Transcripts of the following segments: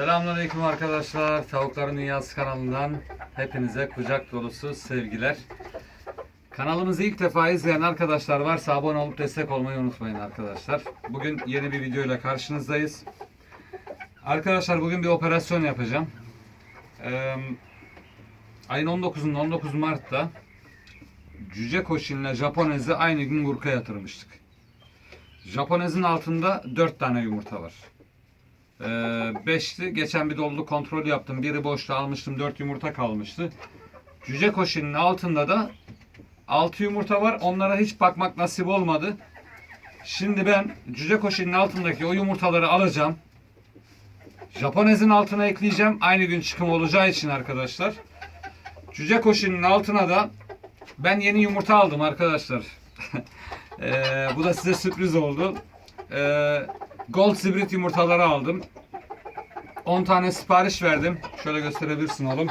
Selamünaleyküm arkadaşlar. Tavukların Dünyası kanalından hepinize kucak dolusu sevgiler. Kanalımızı ilk defa izleyen arkadaşlar varsa abone olup destek olmayı unutmayın arkadaşlar. Bugün yeni bir video ile karşınızdayız. Arkadaşlar bugün bir operasyon yapacağım. Ee, ayın 19'unda 19 Mart'ta Cüce Koşin'le Japonez'i aynı gün gurka yatırmıştık. Japonez'in altında 4 tane yumurta var. Ee, beşti. Geçen bir doluluk kontrolü yaptım. Biri boştu almıştım. Dört yumurta kalmıştı. Cüce koşinin altında da altı yumurta var. Onlara hiç bakmak nasip olmadı. Şimdi ben cüce koşinin altındaki o yumurtaları alacağım. Japonezin altına ekleyeceğim. Aynı gün çıkım olacağı için arkadaşlar. Cüce koşinin altına da ben yeni yumurta aldım arkadaşlar. Ee, bu da size sürpriz oldu. Ee, Gold Hybrid yumurtaları aldım. 10 tane sipariş verdim. Şöyle gösterebilirsin oğlum.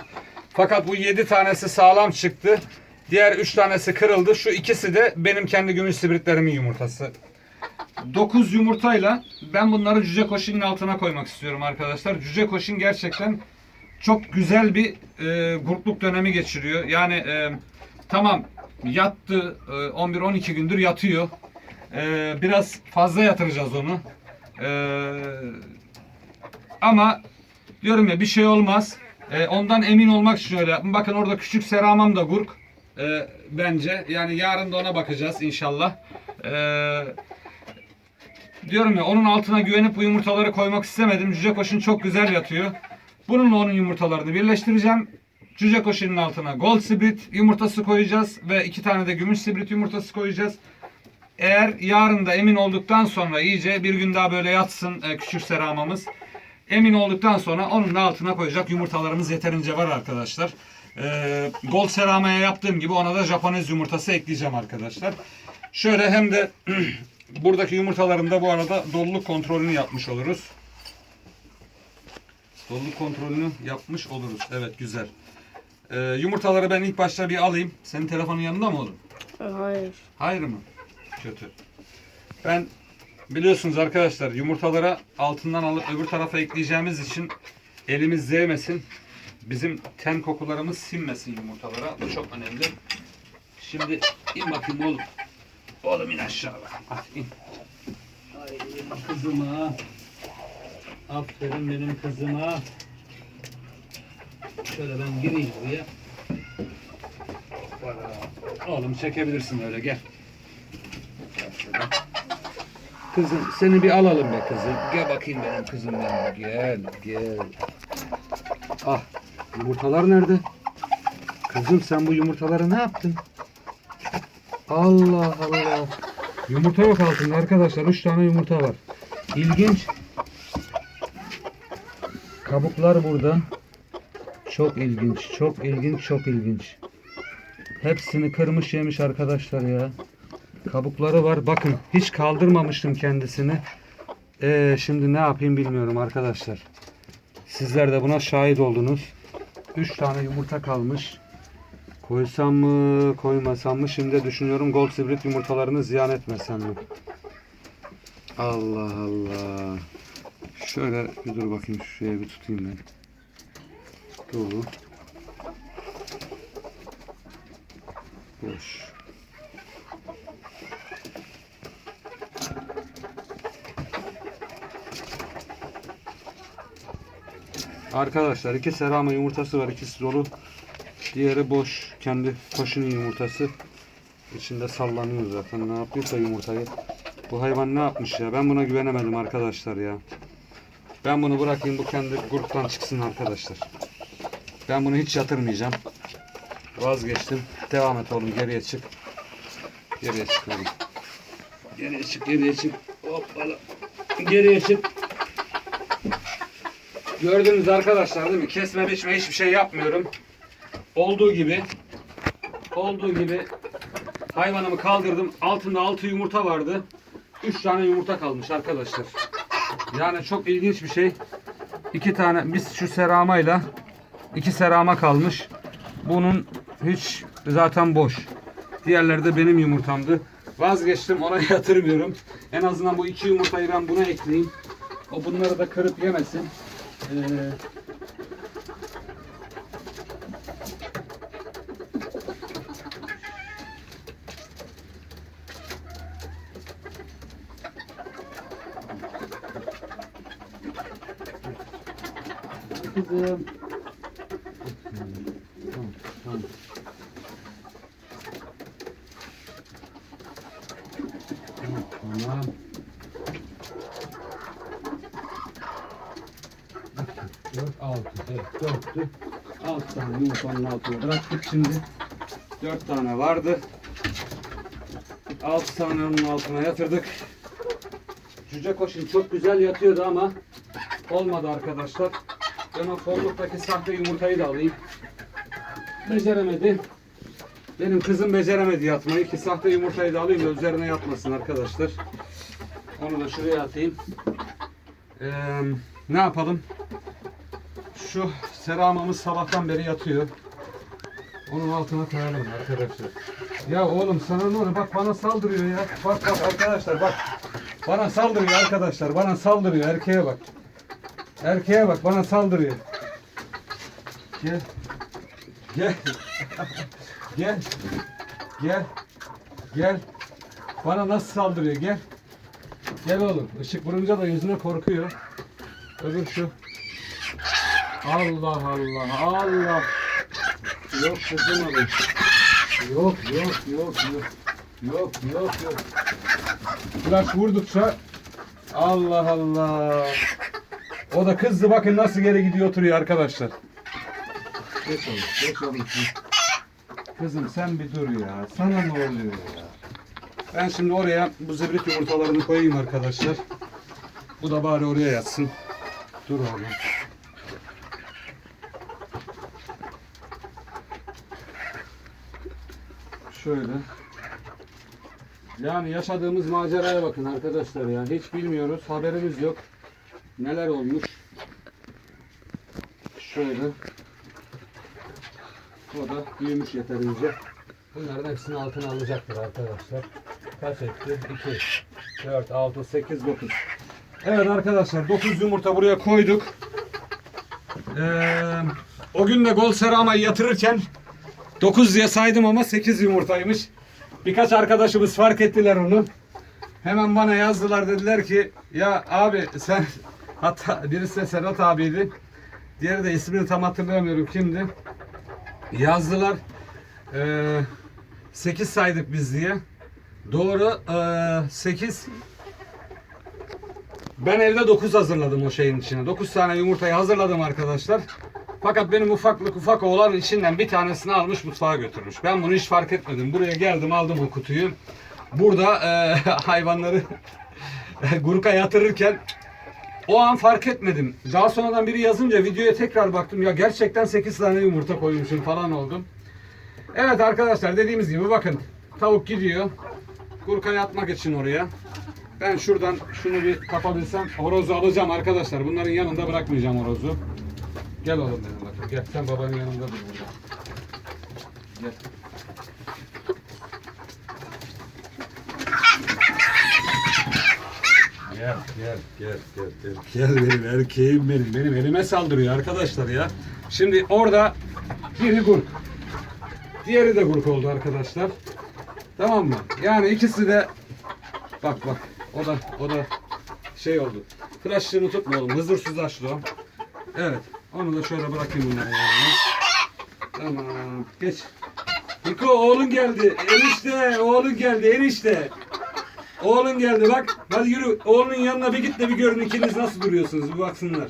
Fakat bu 7 tanesi sağlam çıktı. Diğer 3 tanesi kırıldı. Şu ikisi de benim kendi gümüş hibritlerimin yumurtası. 9 yumurtayla ben bunları cüce koşinin altına koymak istiyorum arkadaşlar. Cüce koşin gerçekten çok güzel bir e, grupluk dönemi geçiriyor. Yani e, tamam yattı e, 11-12 gündür yatıyor. E, biraz fazla yatıracağız onu. E, ama diyorum ya bir şey olmaz. E, ondan emin olmak için öyle yaptım. Bakın orada küçük seramam da gurk. E, bence. Yani yarın da ona bakacağız inşallah. E, diyorum ya onun altına güvenip bu yumurtaları koymak istemedim. Cüce koşun çok güzel yatıyor. Bununla onun yumurtalarını birleştireceğim. Cüce koşunun altına gold sibrit yumurtası koyacağız ve iki tane de gümüş sibrit yumurtası koyacağız. Eğer yarın da emin olduktan sonra iyice bir gün daha böyle yatsın e, küçük seramamız. Emin olduktan sonra onun da altına koyacak yumurtalarımız yeterince var arkadaşlar. E, gold seramaya yaptığım gibi ona da Japonez yumurtası ekleyeceğim arkadaşlar. Şöyle hem de buradaki yumurtaların da bu arada doluluk kontrolünü yapmış oluruz. Doluluk kontrolünü yapmış oluruz. Evet güzel. E, yumurtaları ben ilk başta bir alayım. Senin telefonun yanında mı oğlum? Hayır. Hayır mı? Kötü. Ben biliyorsunuz arkadaşlar yumurtalara altından alıp öbür tarafa ekleyeceğimiz için elimiz değmesin. Bizim ten kokularımız sinmesin yumurtalara. Bu çok önemli. Şimdi in bakayım oğlum. Oğlum in aşağı bak. Hadi in. Ay kızıma. Aferin benim kızıma. Şöyle ben gireyim buraya. Oğlum çekebilirsin öyle gel. Kızım seni bir alalım be kızım. Gel bakayım benim kızım benim. Gel gel. Ah yumurtalar nerede? Kızım sen bu yumurtaları ne yaptın? Allah Allah. Yumurta yok altında arkadaşlar. Üç tane yumurta var. İlginç. Kabuklar burada. Çok ilginç. Çok ilginç. Çok ilginç. Hepsini kırmış yemiş arkadaşlar ya. Kabukları var. Bakın hiç kaldırmamıştım kendisini. Ee, şimdi ne yapayım bilmiyorum arkadaşlar. Sizler de buna şahit oldunuz. 3 tane yumurta kalmış. Koysam mı koymasam mı şimdi düşünüyorum gold hibrit yumurtalarını ziyan etmesem mi? Allah Allah. Şöyle bir dur bakayım şuraya bir tutayım ben. Dolu. Boş. Arkadaşlar iki serama yumurtası var. ikisi dolu. Diğeri boş. Kendi koşunun yumurtası. İçinde sallanıyor zaten. Ne yapıyorsa yumurtayı. Bu hayvan ne yapmış ya? Ben buna güvenemedim arkadaşlar ya. Ben bunu bırakayım. Bu kendi gruptan çıksın arkadaşlar. Ben bunu hiç yatırmayacağım. Vazgeçtim. Devam et oğlum. Geriye çık. Geriye çık oğlum. Geriye çık. Geriye çık. Hoppala. Geriye çık. Gördünüz arkadaşlar değil mi? Kesme biçme hiçbir şey yapmıyorum. Olduğu gibi olduğu gibi hayvanımı kaldırdım. Altında altı yumurta vardı. Üç tane yumurta kalmış arkadaşlar. Yani çok ilginç bir şey. İki tane biz şu seramayla iki serama kalmış. Bunun hiç zaten boş. Diğerleri de benim yumurtamdı. Vazgeçtim ona yatırmıyorum. En azından bu iki yumurtayı ben buna ekleyeyim. O bunları da kırıp yemesin. Ee, Kızım. Tamam, tamam. Tamam, Tamam. Dört, altı, evet, dörttü. Altı tane yumurtanın altına bıraktık şimdi. Dört tane vardı. Altı tane onun altına yatırdık. Cüce koşun çok güzel yatıyordu ama olmadı arkadaşlar. Ben o forluktaki sahte yumurtayı da alayım. Beceremedi. Benim kızım beceremedi yatmayı ki sahte yumurtayı da alayım da üzerine yatmasın arkadaşlar. Onu da şuraya atayım. Ee, ne yapalım? Şu seramamız sabahtan beri yatıyor. Onun altına koyalım arkadaşlar. Ya oğlum sana ne oluyor? Bak bana saldırıyor ya. Bak bak arkadaşlar bak. Bana saldırıyor arkadaşlar. Bana saldırıyor. Erkeğe bak. Erkeğe bak bana saldırıyor. Gel. Gel. Gel. Gel. Gel. Bana nasıl saldırıyor? Gel. Gel oğlum. Işık vurunca da yüzüne korkuyor. Öbür şu. Allah Allah Allah. Yok kızım abi. Yok yok yok yok. Yok yok yok. Flash vurdukça Allah Allah. O da kızdı bakın nasıl geri gidiyor oturuyor arkadaşlar. Geç oğlum, geç oğlum. Kızım sen bir dur ya. Sana ne oluyor ya? Ben şimdi oraya bu zibrit yumurtalarını koyayım arkadaşlar. Bu da bari oraya yatsın. Dur oğlum. Şöyle. Yani yaşadığımız maceraya bakın arkadaşlar ya. Hiç bilmiyoruz. Haberimiz yok. Neler olmuş. Şöyle. O da büyümüş yeterince. Bunların hepsini altına alacaktır arkadaşlar. Kaç etti? 2, 4, 6, 8, 9. Evet arkadaşlar 9 yumurta buraya koyduk. Ee, o gün de gol seramayı yatırırken 9 diye saydım ama 8 yumurtaymış. Birkaç arkadaşımız fark ettiler onu. Hemen bana yazdılar dediler ki ya abi sen hatta birisi de Serhat abiydi. Diğeri de ismini tam hatırlamıyorum kimdi. Yazdılar. Ee, 8 saydık biz diye. Doğru ee, 8 ben evde 9 hazırladım o şeyin içine. 9 tane yumurtayı hazırladım arkadaşlar. Fakat benim ufaklık ufak oğlan içinden bir tanesini almış mutfağa götürmüş. Ben bunu hiç fark etmedim. Buraya geldim aldım o kutuyu. Burada e, hayvanları gurka yatırırken o an fark etmedim. Daha sonradan biri yazınca videoya tekrar baktım. Ya gerçekten 8 tane yumurta koymuşum falan oldum. Evet arkadaşlar dediğimiz gibi bakın. Tavuk gidiyor. Gurka yatmak için oraya. Ben şuradan şunu bir kapabilsem horozu alacağım arkadaşlar. Bunların yanında bırakmayacağım horozu. Gel oğlum benim bakın. Gel sen babanın yanında dur burada. Gel. Gel gel gel gel gel. Gel benim erkeğim benim. Benim elime saldırıyor arkadaşlar ya. Şimdi orada biri gurk. Diğeri de gurk oldu arkadaşlar. Tamam mı? Yani ikisi de bak bak o da o da şey oldu. Tıraşlığını tutma oğlum. Huzursuzlaştı o. Evet. Onu da şöyle bırakayım bunların yanına. Tamam. Geç. Niko oğlun geldi. Enişte oğlun geldi enişte. Oğlun geldi bak. Hadi yürü. Oğlunun yanına bir git de bir görün ikiniz nasıl duruyorsunuz bir baksınlar.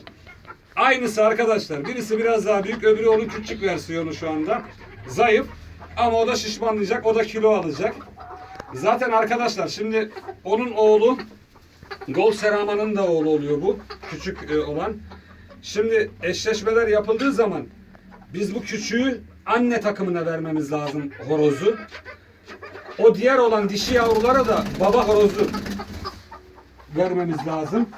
Aynısı arkadaşlar. Birisi biraz daha büyük, öbürü onun küçük versiyonu şu anda. Zayıf. Ama o da şişmanlayacak, o da kilo alacak. Zaten arkadaşlar şimdi onun oğlu Gol Seraman'ın da oğlu oluyor bu. Küçük e, olan. Şimdi eşleşmeler yapıldığı zaman biz bu küçüğü anne takımına vermemiz lazım horozu. O diğer olan dişi yavrulara da baba horozu vermemiz lazım.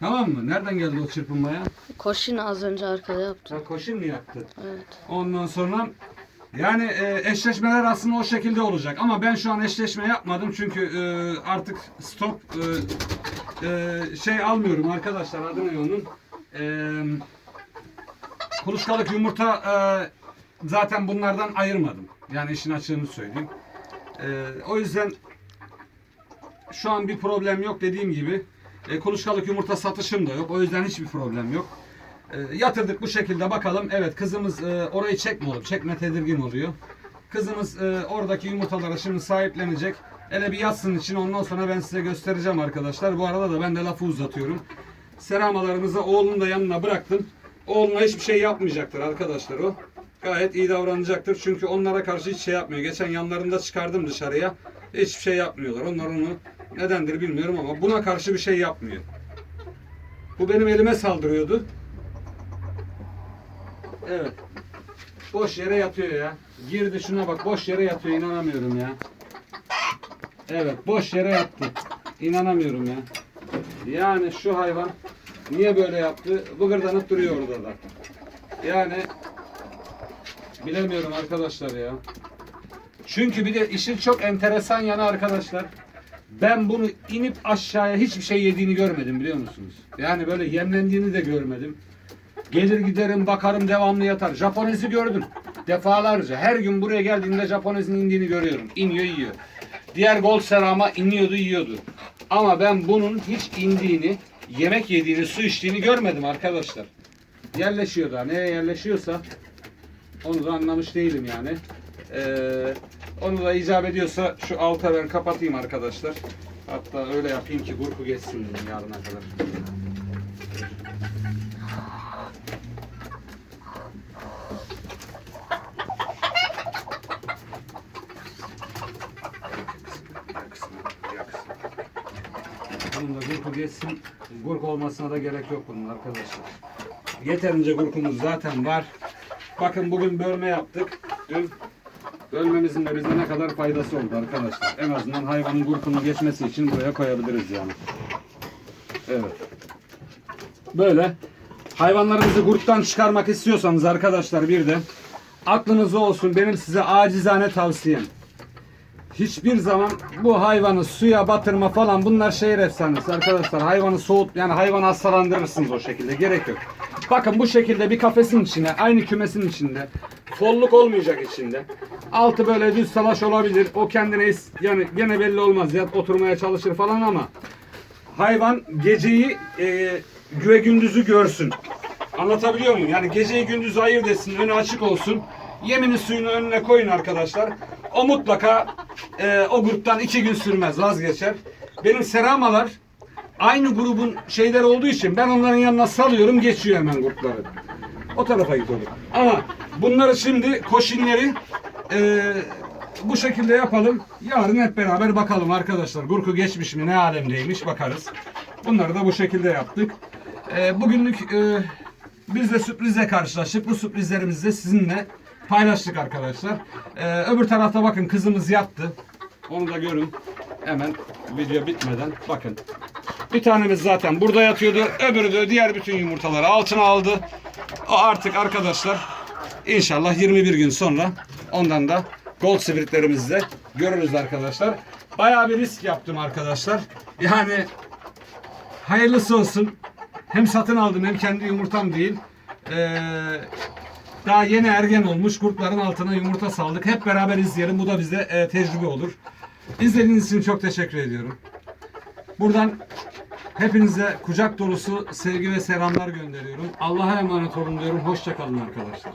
Tamam mı? Nereden geldi o çırpınmaya? Koşun az önce arkada yaptı. Ha, koşun mu yaptı? Evet. Ondan sonra yani e, eşleşmeler aslında o şekilde olacak ama ben şu an eşleşme yapmadım çünkü e, artık stop e, e, şey almıyorum arkadaşlar adı ne onun? E, kuluçkalık yumurta e, zaten bunlardan ayırmadım. Yani işin açığını söyleyeyim. E, o yüzden şu an bir problem yok dediğim gibi. E, kuluçkalık yumurta satışım da yok. O yüzden hiçbir problem yok. E, yatırdık bu şekilde bakalım. Evet kızımız e, orayı çekme oğlum. Çekme tedirgin oluyor. Kızımız e, oradaki yumurtalara şimdi sahiplenecek. Hele bir yatsın için ondan sonra ben size göstereceğim arkadaşlar. Bu arada da ben de lafı uzatıyorum. Seramalarımızı oğlunun da yanına bıraktım. Oğluna hiçbir şey yapmayacaktır arkadaşlar o. Gayet iyi davranacaktır. Çünkü onlara karşı hiç şey yapmıyor. Geçen yanlarında çıkardım dışarıya. Hiçbir şey yapmıyorlar. Onlar onu nedendir bilmiyorum ama buna karşı bir şey yapmıyor. Bu benim elime saldırıyordu. Evet. Boş yere yatıyor ya. Girdi şuna bak boş yere yatıyor inanamıyorum ya. Evet boş yere yattı. İnanamıyorum ya. Yani şu hayvan niye böyle yaptı? Bıgırdanıp duruyor orada da. Yani bilemiyorum arkadaşlar ya. Çünkü bir de işin çok enteresan yanı arkadaşlar. Ben bunu inip aşağıya hiçbir şey yediğini görmedim biliyor musunuz? Yani böyle yemlendiğini de görmedim. Gelir giderim bakarım devamlı yatar. Japonezi gördüm. Defalarca. Her gün buraya geldiğimde Japonezin indiğini görüyorum. İniyor yiyor. Diğer gol serama iniyordu yiyordu. Ama ben bunun hiç indiğini, yemek yediğini, su içtiğini görmedim arkadaşlar. Yerleşiyor da. Neye yerleşiyorsa onu da anlamış değilim yani. Ee, onu da icap ediyorsa şu alta ben kapatayım arkadaşlar. Hatta öyle yapayım ki gurku geçsin yarına kadar. Bunun da gurku geçsin. Gurk olmasına da gerek yok bunun arkadaşlar. Yeterince gurkumuz zaten var. Bakın bugün bölme yaptık. Dün bölmemizin de bize ne kadar faydası oldu arkadaşlar. En azından hayvanın gurkunu geçmesi için buraya koyabiliriz yani. Evet. Böyle. Hayvanlarınızı gurktan çıkarmak istiyorsanız arkadaşlar bir de aklınızda olsun benim size acizane tavsiyem. Hiçbir zaman bu hayvanı suya batırma falan bunlar şehir efsanesi arkadaşlar. Hayvanı soğut yani hayvanı hastalandırırsınız o şekilde gerek yok. Bakın bu şekilde bir kafesin içine aynı kümesin içinde folluk olmayacak içinde. Altı böyle düz salaş olabilir. O kendine yani gene belli olmaz ya oturmaya çalışır falan ama hayvan geceyi e, güve gündüzü görsün. Anlatabiliyor muyum? Yani geceyi gündüzü ayırt etsin, önü açık olsun. Yemini suyunu önüne koyun arkadaşlar. O mutlaka e, o gruptan iki gün sürmez, vazgeçer. Benim seramalar aynı grubun şeyler olduğu için ben onların yanına salıyorum, geçiyor hemen grupları. O tarafa oğlum. Ama bunları şimdi koşinleri e, bu şekilde yapalım. Yarın hep beraber bakalım arkadaşlar. Gurku geçmiş mi, ne alemdeymiş bakarız. Bunları da bu şekilde yaptık. E, bugünlük e, biz de sürprizle karşılaştık. Bu sürprizlerimizi de sizinle paylaştık arkadaşlar. E, öbür tarafta bakın kızımız yattı. Onu da görün. Hemen video bitmeden bakın. Bir tanemiz zaten burada yatıyordu. Öbürü de diğer bütün yumurtaları altına aldı. O artık arkadaşlar inşallah 21 gün sonra ondan da gold spiritlerimizi de görürüz arkadaşlar. Bayağı bir risk yaptım arkadaşlar. Yani hayırlısı olsun. Hem satın aldım hem kendi yumurtam değil. Ee, daha yeni ergen olmuş kurtların altına yumurta saldık. Hep beraber izleyelim. Bu da bize e, tecrübe olur. İzlediğiniz için çok teşekkür ediyorum. Buradan hepinize kucak dolusu sevgi ve selamlar gönderiyorum. Allah'a emanet olun diyorum. Hoşçakalın arkadaşlar.